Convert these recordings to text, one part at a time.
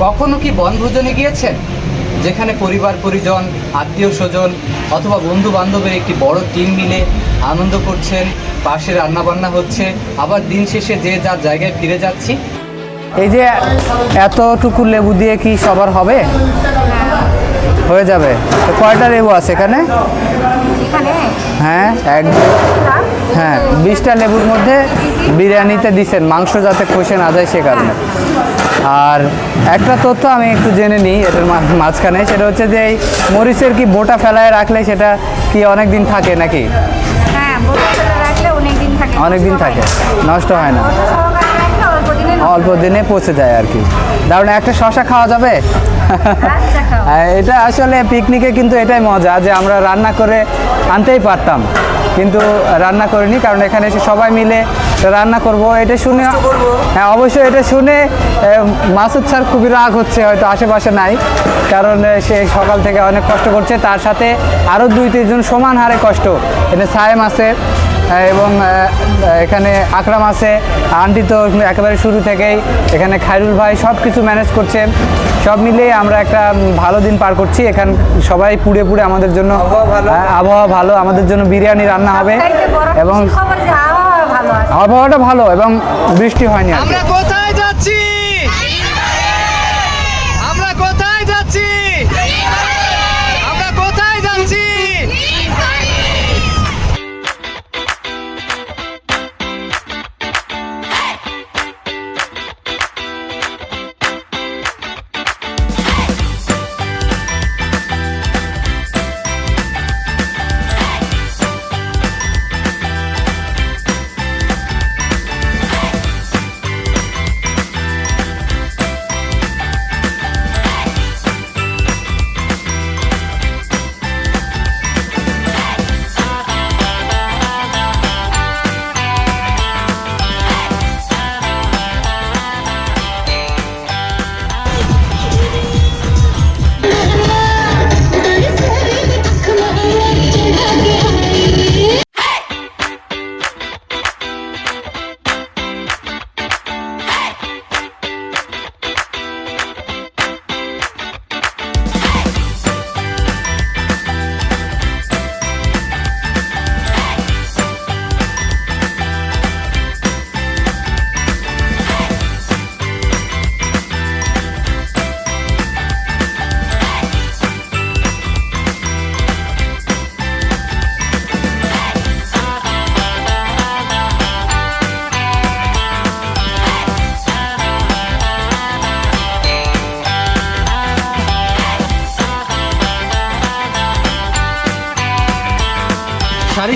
কখনো কি বনভোজনে গিয়েছেন? যেখানে পরিবার পরিজন আত্মীয় স্বজন অথবা বন্ধু বান্ধবের একটি বড় টিম মিলে আনন্দ করছেন পাশে রান্নাবান্না হচ্ছে আবার দিন শেষে যে যার জায়গায় ফিরে যাচ্ছি? এই যে এতটুকু লেবু দিয়ে কি সবার হবে? হয়ে যাবে। কয়টা লেবু আছে এখানে? এখানে? হ্যাঁ এক হ্যাঁ বিশটা লেবুর মধ্যে বিরিয়ানিতে দিছেন মাংস যাতে কষে না যায় সে কারণে। আর একটা তথ্য আমি একটু জেনে নিই এটার মাঝখানে সেটা হচ্ছে যে এই মরিচের কি বোটা ফেলায় রাখলে সেটা কি অনেক দিন থাকে নাকি? হ্যাঁ অনেক দিন থাকে। নষ্ট হয় না। অল্প দিনে পচে যায় আর কি। দারুণ একটা শশা খাওয়া যাবে? আচ্ছা হ্যাঁ, এটা আসলে পিকনিকে কিন্তু এটাই মজা যে আমরা রান্না করে আনতেই পারতাম। কিন্তু রান্না করিনি কারণ এখানে এসে সবাই মিলে রান্না করব। এটা শুনে হ্যাঁ অবশ্যই এটা শুনে মাসুদ স্যার খুবই রাগ হচ্ছে হয়তো আশেপাশে নাই কারণ সে সকাল থেকে অনেক কষ্ট করছে। তার সাথে আরও দুই তিনজন সমান হারে কষ্ট। এটা সায়েম আছে এবং এখানে আকরাম আছে আন্টি তো একেবারে শুরু থেকেই এখানে খাইরুল ভাই সব কিছু ম্যানেজ করছে। সব মিলিয়ে আমরা একটা ভালো দিন পার করছি। এখান সবাই পুড়ে পুড়ে আমাদের জন্য আবহাওয়া ভালো? আমাদের জন্য বিরিয়ানি রান্না হবে। এবং আবহাওয়াটা ভালো এবং বৃষ্টি হয়নি। আমরা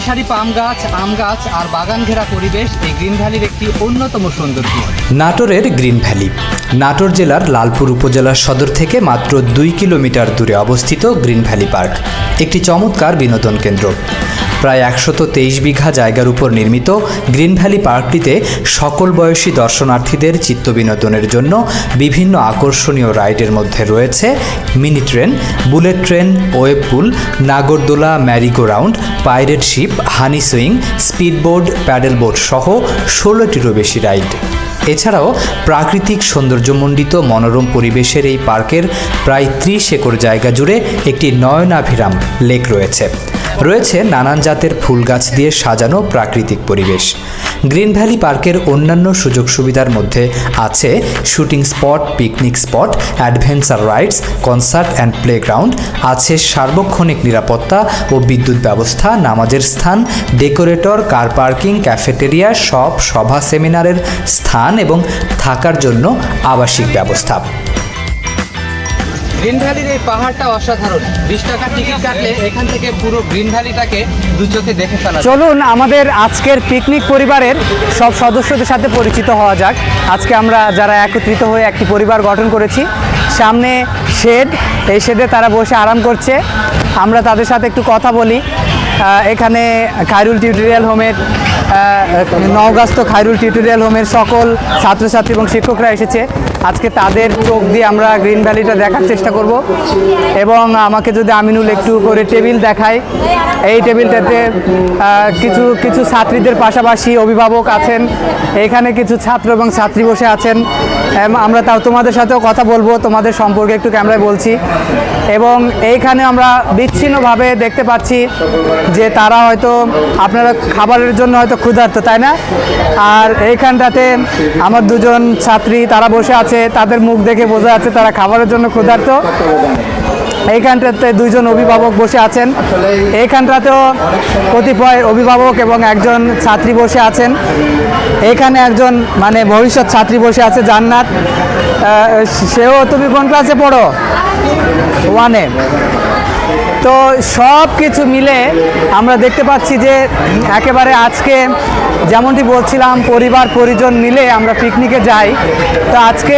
সারি পাম গাছ, আম গাছ আর বাগান ঘেরা পরিবেশ এই গ্রিন ভ্যালির একটি অন্যতম সৌন্দর্য নাটোরের গ্রিন ভ্যালি। নাটোর জেলার লালপুর উপজেলার সদর থেকে মাত্র দুই কিলোমিটার দূরে অবস্থিত গ্রিন ভ্যালি পার্ক। একটি চমৎকার বিনোদন কেন্দ্র। প্রায় একশত তেইশ বিঘা জায়গার উপর নির্মিত গ্রিন ভ্যালি পার্কটিতে সকল বয়সী দর্শনার্থীদের চিত্ত বিনোদনের জন্য বিভিন্ন আকর্ষণীয় রাইডের মধ্যে রয়েছে mini train, bullet train, wave pool, নাগরদোলা merry go round pirate ship, honey swing, speedboat paddle boat সহ ষোলোটিরও বেশি রাইড। এছাড়াও প্রাকৃতিক সৌন্দর্যমণ্ডিত মনোরম পরিবেশের এই পার্কের প্রায় ত্রিশ একর জায়গা জুড়ে একটি নয়নাভিরাম লেক রয়েছে। রয়েছে নানান জাতের ফুল গাছ দিয়ে সাজানো প্রাকৃতিক পরিবেশ। গ্রিন ভ্যালি পার্কের অন্যান্য সুযোগ সুবিধার মধ্যে আছে shooting spot, picnic spot, adventure rides, concert and playground, আছে সার্বক্ষণিক নিরাপত্তা ও বিদ্যুৎ ব্যবস্থা, নামাজের স্থান, ডেকোরেটর, কার পার্কিং, ক্যাফেটেরিয়া, সব সভা সেমিনারের স্থান এবং থাকার জন্য আবাসিক ব্যবস্থা। গ্রিন ভ্যালির এই পাহাড়টা অসাধারণ। বিশ টাকা টিকিট কাটলে এখান থেকে পুরো গ্রিন ভ্যালিটাকে দু চোখে দেখে ফেলা চলুন, আমাদের আজকের পিকনিক পরিবারের সব সদস্যদের সাথে পরিচিত হওয়া যাক। আজকে আমরা যারা একত্রিত হয়ে একটি পরিবার গঠন করেছি, সামনে শেড, এই শেডে তারা বসে আরাম করছে। আমরা তাদের সাথে একটু কথা বলি। এখানে খায়রুল টিউটোরিয়াল হোমের নওগাস্ত খায়রুল টিউটোরিয়াল হোমের সকল ছাত্রছাত্রী এবং শিক্ষকরা এসেছে। আজকে তাদের চোখ দিয়ে আমরা গ্রিন ভ্যালিটা দেখার চেষ্টা করব। এবং আমাকে যদি আমিনুল একটু করে টেবিল দেখায়, এই টেবিলটাতে কিছু কিছু ছাত্রীদের পাশাপাশি অভিভাবক আছেন, এখানে কিছু ছাত্র এবং ছাত্রী বসে আছেন। আমরা তাও তোমাদের সাথেও কথা বলব, তোমাদের সম্পর্কে একটু ক্যামেরায় বলছি। এবং এইখানে আমরা বিচ্ছিন্নভাবে দেখতে পাচ্ছি যে তারা হয়তো আপনারা খাবারের জন্য হয়তো ক্ষুধার্ত, তাই না? আর এইখানটাতে আমার দুজন ছাত্রী, তারা বসে আছে, তাদের মুখ দেখে বোঝা যাচ্ছে তারা খাবারের জন্য ক্ষুধার্ত। এইখানটাতে দুইজন অভিভাবক বসে আছেন। এইখানটাতেও কতিপয় অভিভাবক এবং একজন ছাত্রী বসে আছেন। এইখানে একজন মানে ভবিষ্যৎ ছাত্রী বসে আছে, জান্নাত। সেও তুমি কোন ক্লাসে পড়ো? ওয়ানে তো সব কিছু মিলে আমরা দেখতে পাচ্ছি যে একেবারে আজকে যেমনটি বলছিলাম, পরিবার, পরিজন মিলে আমরা পিকনিকে যাই। তো আজকে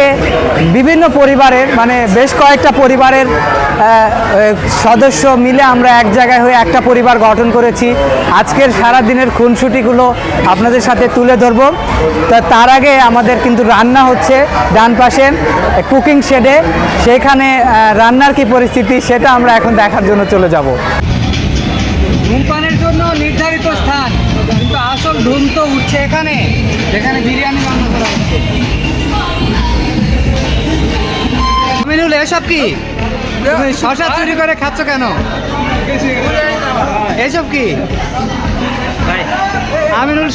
বিভিন্ন পরিবারের মানে বেশ কয়েকটা পরিবারের সদস্য মিলে আমরা এক জায়গায় হয়ে একটা পরিবার গঠন করেছি। আজকের সারা দিনের খুনসুটিগুলো আপনাদের সাথে তুলে ধরবো। তো তার আগে আমাদের কিন্তু রান্না হচ্ছে ডান পাশে, কুকিং শেডে। সেখানে রান্নার কি পরিস্থিতি সেটা আমরা এখন দেখার জন্য চলে যাব ধূমপানের জন্য নির্ধারিত স্থান কিন্তু আসল ধূম তো উঠছে এখানে যেখানে বিরিয়ানি রান্না করা হচ্ছে এসব কি তুমি শশা চুরি করে খাচ্ছ কেন এসব কি আমিনুল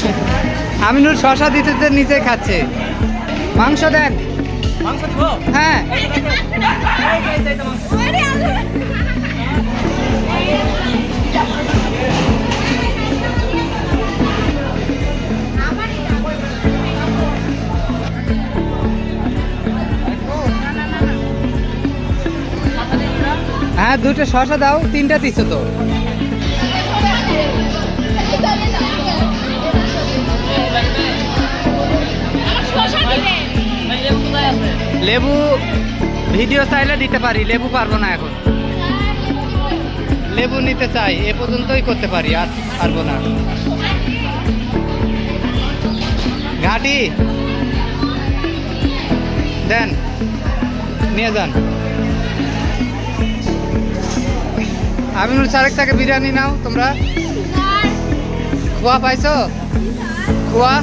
আমিনুল শশা দিতে দিতে নিচে খাচ্ছে মাংস দেন হ্যাঁ হ্যাঁ দুটো শশা দাও, তিনটা দিছো তো। লেবু ভিডিও চাইলে দিতে পারি, লেবু পারব না এখন। লেবু নিতে চাই, এ পর্যন্তই করতে পারি, আর পারব না। ঘাটি। দেন, নিয়ে যান। আমিনুল সারেক থেকে বিরিয়ানি নাও, তোমরা। খোয়া পাইছো? খোয়া?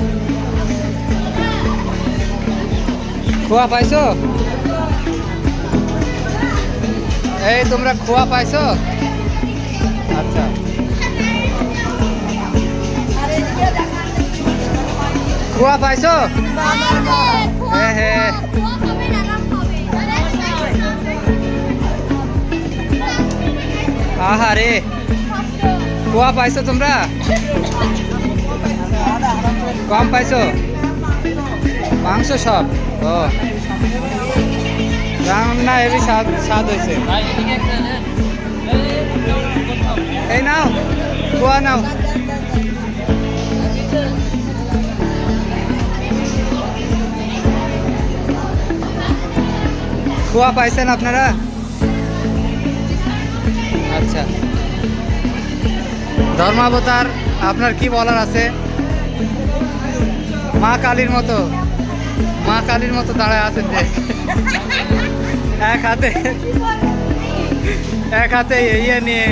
খোয়া পাইছো? এই, তোমরা খোয়া পাইছো? আচ্ছা। খোয়া পাইছো? আহারে খোয়া পাইছো তোমরা? কম পাইছো? মাংস সব? ও। রান্না হেবি স্বাদ স্বাদ হয়েছে এই নাও খোয়া নাও। খোয়া পাইছেন আপনারা? আচ্ছা। ধর্মাবতার, আপনার কি বলার আছে? মা কালীর মতো। মা কালীর মতো দাঁড়ায় আছেন যে। এক হাতে এক হাতে ইয়ে নিয়ে।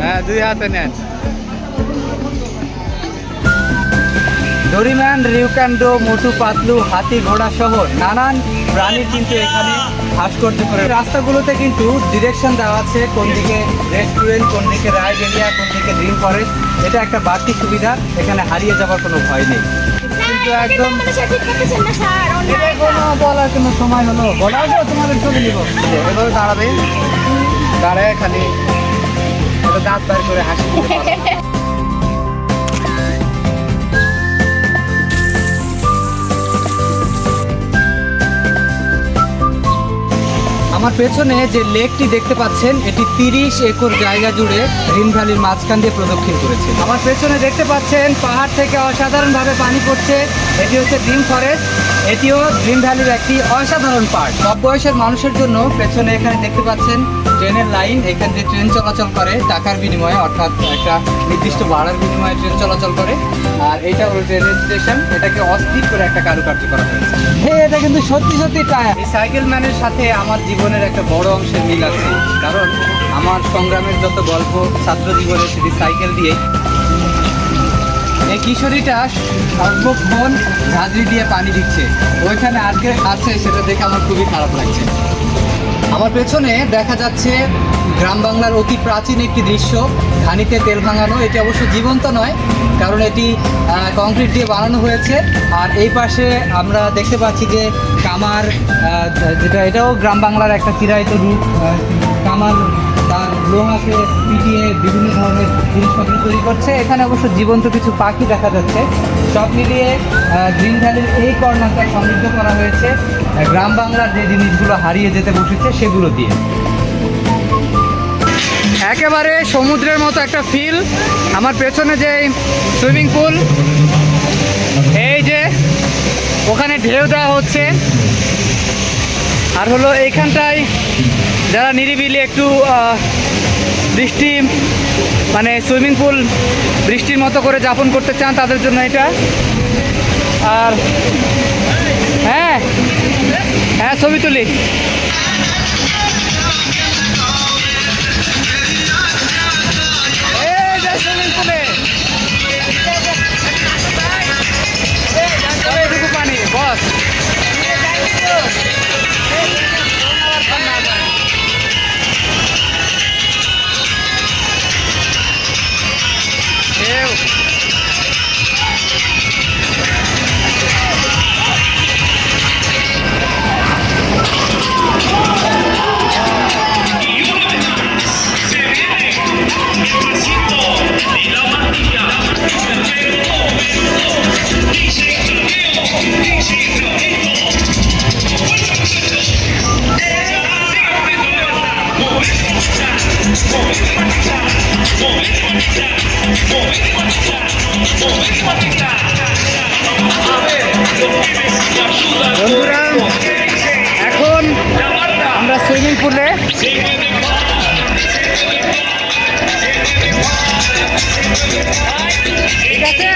হ্যাঁ দুই হাতে নেন। ডরিম্যান রিউক্যান্ডো মোটু, পাতলু, হাতি, ঘোড়া সহ নানান প্রাণীর কিন্তু এখানে ভাস্কর্য করে রাস্তাগুলোতে কিন্তু ডিরেকশন দেওয়া আছে কোন দিকে রেস্টুরেন্ট কোন দিকে রাইড এরিয়া কোন দিকে ড্রিম ফরেস্ট এটা একটা বাড়তি সুবিধা এখানে হারিয়ে যাওয়ার কোনো ভয় নেই। কিন্তু একদম এটা কোনো বলার কোনো সময় হলো? বলাও তো তোমাদের ছবি নিব। এভাবে দাঁড়াবে। দাঁড়ায় খালি। দাঁত বার করে হাসি আমার পেছনে যে লেকটি দেখতে পাচ্ছেন, এটি তিরিশ একর জায়গা জুড়ে গ্রিন ভ্যালির মাঝখান দিয়ে প্রদক্ষিণ করেছে। আমার পেছনে দেখতে পাচ্ছেন, পাহাড় থেকে অসাধারণভাবে পানি পড়ছে। এটি হচ্ছে গ্রিন ফরেস্ট। এটিও গ্রিন ভ্যালির একটি অসাধারণ পার্ট সব বয়সের মানুষের জন্য পেছনে এখানে দেখতে পাচ্ছেন ট্রেনের লাইন এখান দিয়ে ট্রেন চলাচল করে টাকার বিনিময়ে অর্থাৎ একটা নির্দিষ্ট ভাড়ার বিনিময়ে ট্রেন চলাচল করে। আর এটা হলো ট্রেনের স্টেশন এটাকে অস্থির করে একটা কারুকার্য করা হয়েছে। হ্যাঁ এটা কিন্তু সত্যি সত্যি টায়ার। এই সাইকেল ম্যানের সাথে আমার জীবনের একটা বড় অংশের মিল আছে কারণ আমার সংগ্রামের যত গল্প ছাত্র জীবনে সেটি সাইকেল দিয়ে এই কিশোরীটা সর্বক্ষণ ঝাঁঝরি দিয়ে পানি দিচ্ছে। ওইখানে আজকে আছে সেটা দেখে আমার খুবই খারাপ লাগছে। আমার পেছনে দেখা যাচ্ছে গ্রাম বাংলার অতি প্রাচীন একটি দৃশ্য। ধানিতে তেল ভাঙানো, এটি অবশ্য জীবন্ত নয়, কারণ এটি কংক্রিট দিয়ে বানানো হয়েছে। আর এই পাশে আমরা দেখতে পাচ্ছি যে কামার যেটা এটাও গ্রাম বাংলার একটা চিরায়িত রূপ কামার তার লোহাকে পিটিয়ে বিভিন্ন ধরনের জিনিসপত্র তৈরি করছে। এখানে অবশ্য জীবন্ত কিছু পাখি দেখা যাচ্ছে। সব মিলিয়ে গ্রিন ভ্যালির এই কর্নারটা সমৃদ্ধ করা হয়েছে। গ্রাম বাংলার যে জিনিসগুলো হারিয়ে যেতে বসেছে সেগুলো দিয়ে। একেবারে সমুদ্রের মতো একটা ফিল আমার পেছনে যে সুইমিং পুল, এই যে ওখানে ঢেউ দেওয়া হচ্ছে। আর হলো এইখানটায় যারা নিরিবিলি একটু বৃষ্টি মানে সুইমিং পুল বৃষ্টির মতো করে যাপন করতে চান তাদের জন্য এটা। আর হ্যাঁ হ্যাঁ ছবি তুলি। এখন আমরা সুইমিং পুলে ঠিক আছে